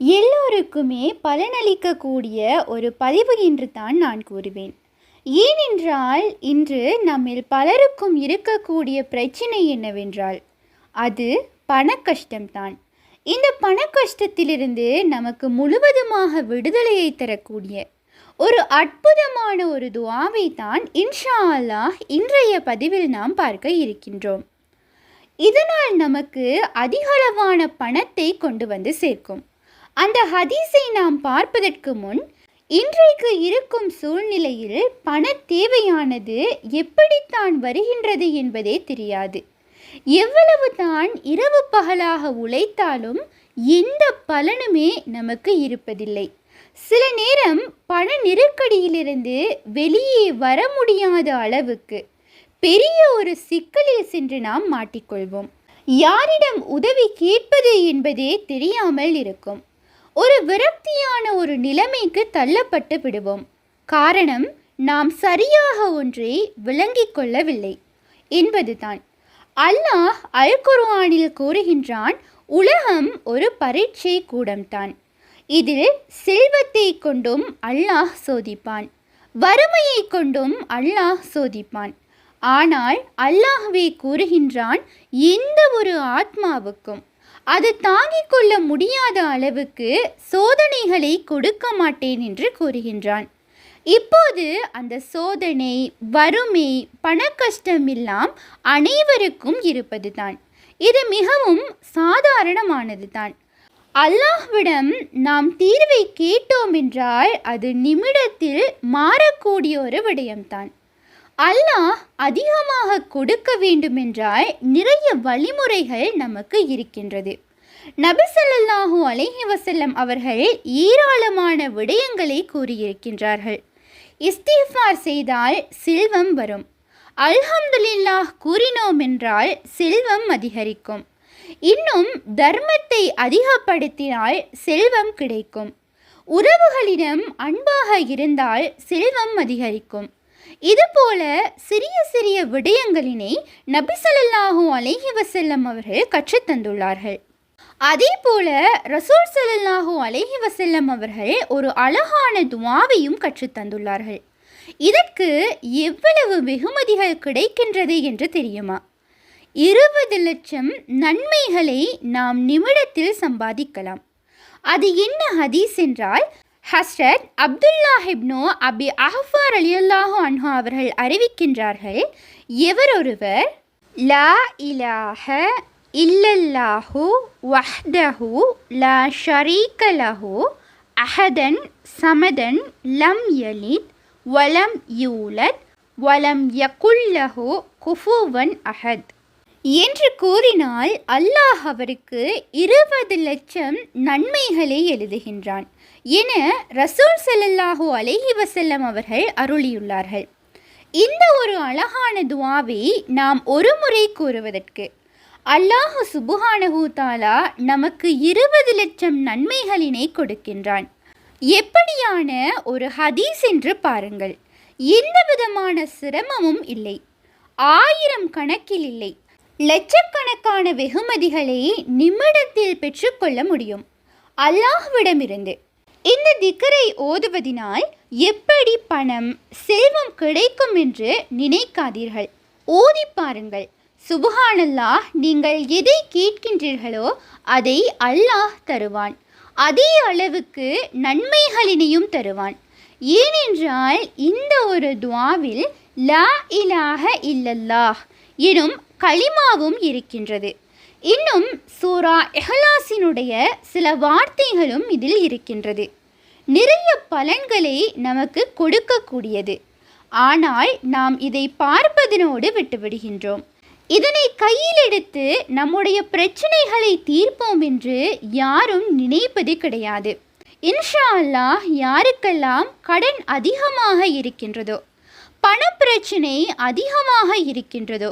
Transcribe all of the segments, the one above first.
எல்லோருக்குமே பலனளிக்கக்கூடிய ஒரு பதிவு என்று தான் நான் கூறுவேன். ஏனென்றால் இன்று நம்மில் பலருக்கும் இருக்கக்கூடிய பிரச்சனை என்னவென்றால் அது பண கஷ்டம்தான் இந்த பண கஷ்டத்திலிருந்து நமக்கு முழுவதுமாக விடுதலையை தரக்கூடிய ஒரு அற்புதமான ஒரு துவாவை தான் இன்ஷா அல்லாஹ் இன்றைய பதிவில் நாம் பார்க்க இருக்கின்றோம். இதனால் நமக்கு அதிகளவான பணத்தை கொண்டு வந்து சேர்க்கும். அந்த ஹதீஸை நாம் பார்ப்பதற்கு முன் இன்றைக்கு இருக்கும் சூழ்நிலையில் பண தேவையானது எப்படித்தான் வருகின்றது என்பதே தெரியாது. எவ்வளவு தான் இரவு பகலாக உழைத்தாலும் எந்த பலனுமே நமக்கு இருப்பதில்லை. சில நேரம் பண நெருக்கடியிலிருந்து வெளியே வர முடியாத அளவுக்கு பெரிய ஒரு சிக்கலில் சென்று நாம் மாட்டிக்கொள்வோம். யாரிடம் உதவி கேட்பது என்பதே தெரியாமல் இருக்கும். ஒரு விரக்தியான ஒரு நிலைமைக்கு தள்ளப்பட்டு விடுவோம். காரணம் நாம் சரியாக ஒன்றை விளங்கிக் கொள்ளவில்லை. என்பதுதான். அல்லாஹ் அல் குர்ஆனில் கூறுகின்றான் உலகம் ஒரு பரீட்சை கூடம்தான். இதில் செல்வத்தை கொண்டும் அல்லாஹ் சோதிப்பான். வறுமையை கொண்டும் அல்லாஹ் சோதிப்பான். ஆனால் அல்லாஹ்வே கூறுகின்றான் எந்த ஒரு ஆத்மாவுக்கும் அது தாங்கிக் கொள்ள முடியாத அளவுக்கு சோதனைகளை கொடுக்க மாட்டேன் என்று கூறுகின்றான். இப்போது அந்த சோதனை வறுமை பணக்கஷ்டம் கஷ்டம் எல்லாம் அனைவருக்கும் இருப்பதுதான். இது மிகவும் சாதாரணமானது தான் அல்லாஹ்விடம் நாம் தீர்வை கேட்டோம் என்றால் அது நிமிடத்தில் மாறக்கூடிய ஒரு விடயம்தான். அல்லாஹ் அதிகமாக கொடுக்க வேண்டுமென்றால் நிறைய வழிமுறைகள் நமக்கு இருக்கின்றது. நபிசல்லாஹூ அலைஹி வசல்லம் அவர்கள் ஏராளமான விடயங்களை கூறியிருக்கின்றார்கள். இஸ்திஃபார் செய்தால் செல்வம் வரும். அல்ஹம்துலில்லாஹ் கூறினோம் என்றால் செல்வம் அதிகரிக்கும். இன்னும் தர்மத்தை அதிகப்படுத்தினால் செல்வம் கிடைக்கும். உறவுகளிடம் அன்பாக இருந்தால் செல்வம் அதிகரிக்கும். இதுபோல சிறிய சிறிய விடயங்களினை நபிசல்லாஹூ அலைஹி வசல்லம் அவர்கள் கற்றுத்தந்துள்ளார்கள் அதே போல ரசூல் சல்லாஹூ அலைஹி வசல்லம் அவர்கள் ஒரு அழகான துவாவையும் கற்றுத்தந்துள்ளார்கள் இதற்கு எவ்வளவு வெகுமதிகள் கிடைக்கின்றது என்று தெரியுமா? இருபது லட்சம் நன்மைகளை நாம் நிமிடத்தில் சம்பாதிக்கலாம். அது என்ன ஹதீஸ் என்றால் ஹஸ்ரத் அப்துல்லா ஹிப்னோ அபி அஹ்ஃபார் அலியுல்லாஹு அன்ஹா அவர்கள் அறிவிக்கின்றார்கள் எவரொருவர் லா இலாஹ இல்லல்லாஹு வஹ்தஹு லா ஷரீகலஹு அஹதன் சமதன் லம் யலித் வலம் யூலத் வலம் யகுல்லஹு குஃபுவன் அஹத். என்று கூறினால் அல்லாஹ் அவருக்கு இருபது லட்சம் நன்மைகளை எழுதுகின்றான் என ரசூல் செல்லல்லாஹு அலஹி வசல்லம் அவர்கள் அருளியுள்ளார்கள். இந்த ஒரு அழகான துவாவை நாம் ஒரு முறை கூறுவதற்கு அல்லாஹு சுபுஹானஹூ தாலா நமக்கு இருபது லட்சம் நன்மைகளினை கொடுக்கின்றான். எப்படியான ஒரு ஹதீஸ் என்று பாருங்கள். எந்த விதமான சிரமமும் இல்லை. ஆயிரம் கணக்கில் இல்லை. லட்சக்கணக்கான வெகுமதிகளை நிமிடத்தில் பெற்றுக்கொள்ள முடியும். அல்லாஹ்விடமிருந்து இந்த திக்கரை ஓதுவதினால் எப்படி பணம் செல்வம் கிடைக்கும் என்று நினைக்காதீர்கள். ஓதி பாருங்கள். சுபஹானல்லாஹ் நீங்கள் எதை கேட்கின்றீர்களோ அதை அல்லாஹ் தருவான். அதே அளவுக்கு நன்மைகளினையும் தருவான். ஏனென்றால் இந்த ஒரு துவாவில் லா இலாக இல்லல்லாஹ் எனும் களிமாவும் இருக்கின்றது. இன்னும் சூரா எஹலாசினுடைய சில வார்த்தைகளும் இதில் இருக்கின்றது. நிறைய பலன்களை நமக்கு கொடுக்கக்கூடியது. ஆனால் நாம் இதை பார்ப்பதனோடு விட்டுவிடுகின்றோம். இதனை கையில் எடுத்து நம்முடைய பிரச்சனைகளை தீர்ப்போம் என்று யாரும் நினைப்பது கிடையாது. இன்ஷா அல்லாஹ் யாருக்கெல்லாம் கடன் அதிகமாக இருக்கின்றதோ பணப்பிரச்சனை அதிகமாக இருக்கின்றதோ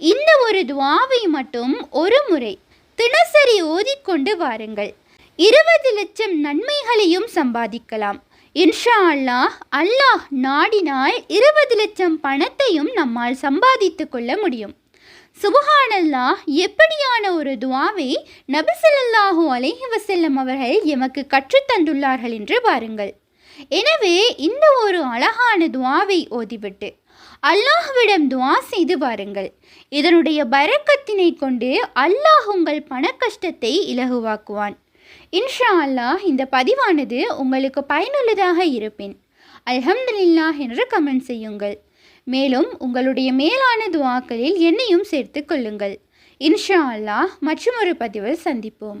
இந்த ஒரு துவாவை மட்டும் ஒரு முறை தினசரி ஓதிக்கொண்டு வாருங்கள். இருபது லட்சம் நன்மைகளையும் சம்பாதிக்கலாம். இன்ஷா அல்லாஹ் அல்லாஹ் நாடினால் இருபது லட்சம் பணத்தையும் நம்மால் சம்பாதித்து கொள்ள முடியும். சுபஹானல்லாஹ் எப்படியான ஒரு துவாவை நபிசல்லாஹூ அலைஹி வசல்லம் அவர்கள் எமக்கு கற்றுத்தந்துள்ளார்கள் என்று பாருங்கள். எனவே இந்த ஒரு அழகான துவாவை ஓதிவிட்டு அல்லாஹ்விடம் துவா செய்து பாருங்கள் இதனுடைய பரக்கத்தினை கொண்டு அல்லாஹ் உங்கள் பண கஷ்டத்தை இலகுவாக்குவான். இன்ஷா அல்லாஹ் இந்த பதிவானது உங்களுக்கு பயனுள்ளதாக இருப்பேன். அல்ஹம்துலில்லாஹ் என்று கமெண்ட் செய்யுங்கள். மேலும் உங்களுடைய மேலான துவாக்களில் என்னையும் சேர்த்து கொள்ளுங்கள். இன்ஷா அல்லாஹ் மற்றொரு பதிவில் சந்திப்போம்.